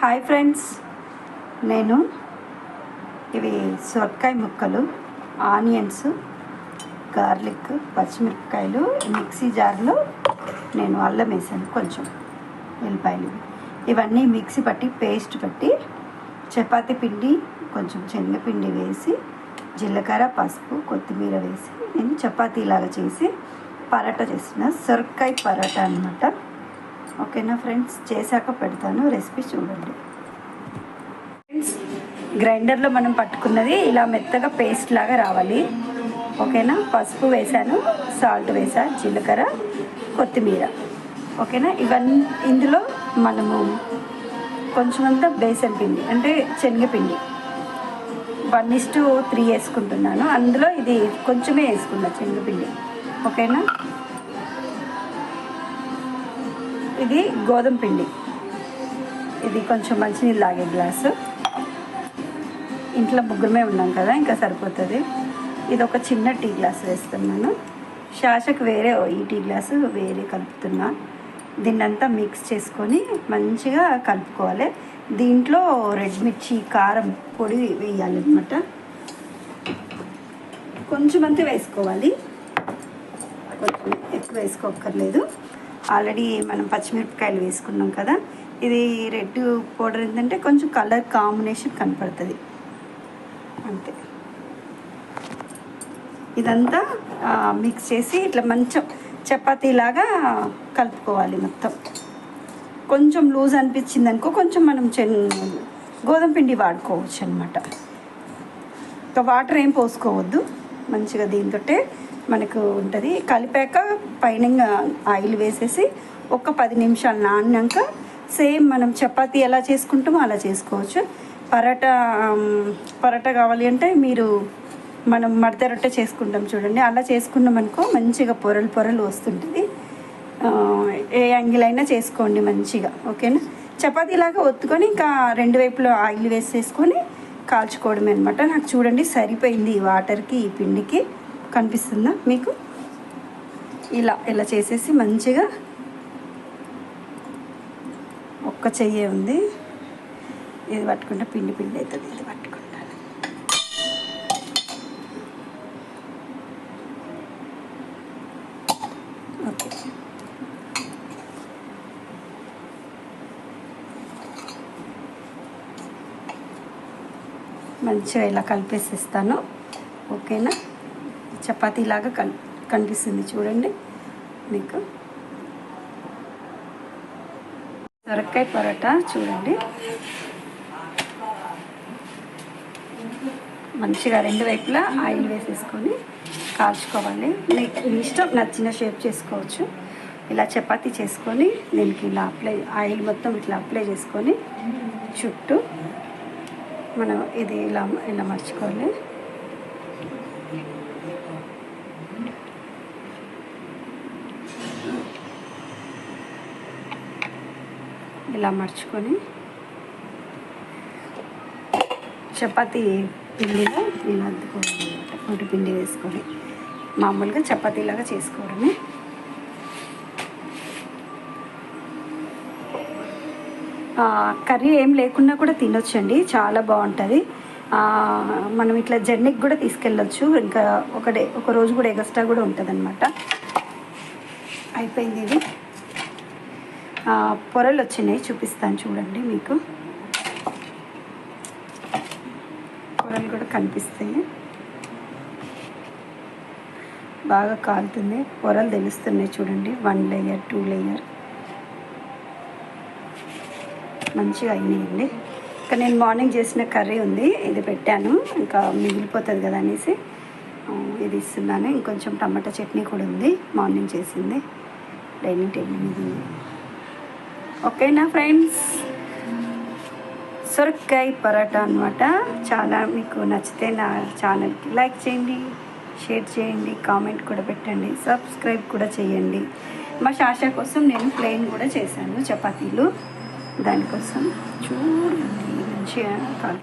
Hi friends. నేను ఇవి సొరకాయ ముక్కలు ఆనియన్స్ గార్లిక్ పచ్చిమిరపకాయలు మిక్సీ జార్లో నేను అల్లం వేసాను కొంచెం వెల్లిపాయలు ఇవన్నీ మిక్సీ పట్టి పేస్ట్ పట్టి చపాతి పిండి కొంచెం శనగపిండి వేసి జీలకర్ర పసుపు కొత్తిమీర వేసి నేను చపాతీలాగా చేసి పరాటా చేసిన సొరకాయ పరాటా అనమాట ఓకేనా ఫ్రెండ్స్? చేశాక పెడతాను. రెసిపీ చూడండి. ఫ్రెండ్స్ గ్రైండర్లో మనం పట్టుకున్నది ఇలా మెత్తగా పేస్ట్ లాగా రావాలి. ఓకేనా? పసుపు వేసాను సాల్ట్ వేసా జీలకర్ర కొత్తిమీర. ఓకేనా? ఇవన్నీ ఇందులో మనము కొంచెం బేసన్ పిండి అంటే శనగపిండి. వన్ ఇస్ టు త్రీ వేసుకుంటున్నాను. అందులో ఇది కొంచెమే వేసుకున్నా శనగపిండి. ఓకేనా? ఇది గోధుమ పిండి. ఇది కొంచెం మంచినీళ్ళు తాగే గ్లాసు. ఇంట్లో ముగ్గురమే ఉన్నాం కదా ఇంకా సరిపోతుంది. ఇది ఒక చిన్న టీ గ్లాస్ వేస్తున్నాను. శాషకు వేరే ఈ టీ గ్లాసు వేరే కలుపుతున్నా. దీన్నంతా మిక్స్ చేసుకొని మంచిగా కలుపుకోవాలి. దీంట్లో రెడ్ మిర్చి కారం పొడి వేయాలన్నమాట కొంచెం అంతా వేసుకోవాలి. కొంచెం ఎక్కువ వేసుకోక్కర్లేదు. ఆల్రెడీ మనం పచ్చిమిరపకాయలు వేసుకున్నాం కదా ఇది రెడ్ పౌడర్ ఏంటంటే కొంచెం కలర్ కాంబినేషన్ కనపడుతుంది. అంతే. ఇదంతా మిక్స్ చేసి ఇట్లా మంచం చపాతీలాగా కలుపుకోవాలి మొత్తం. కొంచెం లూజ్ అనిపించింది అనుకో కొంచెం మనం చెన్ గోధుమ పిండి వాడుకోవచ్చు అనమాట ఇంకా వాటర్ ఏం పోసుకోవద్దు మంచిగా దీంతో మనకు ఉంటుంది. కలిపాక పైన ఆయిల్ వేసేసి ఒక పది నిమిషాలు నానినాక సేమ్ మనం చపాతీ ఎలా చేసుకుంటామో అలా చేసుకోవచ్చు. పరాటా పరాటా కావాలి అంటే మీరు మనం మడత రొట్టె చేసుకుంటాం చూడండి. అలా చేసుకున్నాం అనుకో మంచిగా పొరలు పొరలు వస్తుంటుంది. ఏ యాంగిల్ అయినా చేసుకోండి మంచిగా ఓకేనా? చపాతీలాగా ఒత్తుకొని ఇంకా రెండు వైపులో ఆయిల్ వేసేసుకొని కాల్చుకోవడమే అనమాట నాకు చూడండి సరిపోయింది ఈ వాటర్కి ఈ పిండికి. కనిపిస్తుందా మీకు? ఇలా ఇలా చేసేసి మంచిగా ఒక్క చెయ్యే ఉంది. ఇది పట్టుకుంటే పిండి పిండి అవుతుంది ఇది పట్టుకుంటాను ఓకే. మంచిగా ఇలా కలిపేసిస్తాను. ఓకేనా? చపాతీలాగా కన్ కనిపిస్తుంది చూడండి. మీకు సొరకాయ పరోటా చూడండి. మంచిగా రెండు వైపులా ఆయిల్ వేసేసుకొని కాల్చుకోవాలి. మీకు మీ ఇష్టం నచ్చిన షేప్ చేసుకోవచ్చు. ఇలా చపాతీ చేసుకొని దీనికి ఇలా అప్లై ఆయిల్ మొత్తం ఇట్లా అప్లై చేసుకొని చుట్టూ మనం ఇది ఇలా ఇలా మర్చుకోవాలి. ఇలా మర్చుకొని చపాతీ పిండిలో నేను అద్దుకోవాలి పొడి పిండి వేసుకొని. మామూలుగా చపాతీలాగా చేసుకోవడమే. కర్రీ ఏం లేకున్నా కూడా తినొచ్చండి. చాలా బాగుంటుంది. మనం ఇట్లా జర్నీకి కూడా తీసుకెళ్ళొచ్చు. ఇంకా ఒక డే ఒక రోజు కూడా ఎగస్ట్రా కూడా ఉంటుంది అనమాట అయిపోయింది ఇది. పొరలు వచ్చినాయి చూపిస్తాను చూడండి మీకు. పొరలు కూడా కనిపిస్తాయి. బాగా కాలుతుంది. పొరలు తెలుస్తున్నాయి చూడండి. One layer two layer. మంచిగా అయినాయండి. ఇంకా నేను మార్నింగ్ చేసిన కర్రీ ఉంది. ఇది పెట్టాను. ఇంకా మిగిలిపోతుంది కదా అనేసి ఇది ఇస్తున్నాను. ఇంకొంచెం టమాటా చట్నీ కూడా ఉంది. మార్నింగ్ చేసింది. డైనింగ్ టేబుల్ మీద. ఉంది ఓకేనా ఫ్రెండ్స్? సొరకాయ పరోటా అనమాట చాలా మీకు నచ్చితే నా ఛానల్కి లైక్ చేయండి షేర్ చేయండి కామెంట్ కూడా పెట్టండి సబ్స్క్రైబ్ కూడా చేయండి. మా శాష కోసం నేను ప్లెయిన్ కూడా చేశాను చపాతీలు. దానికోసం చూడండి మంచిగా కాల్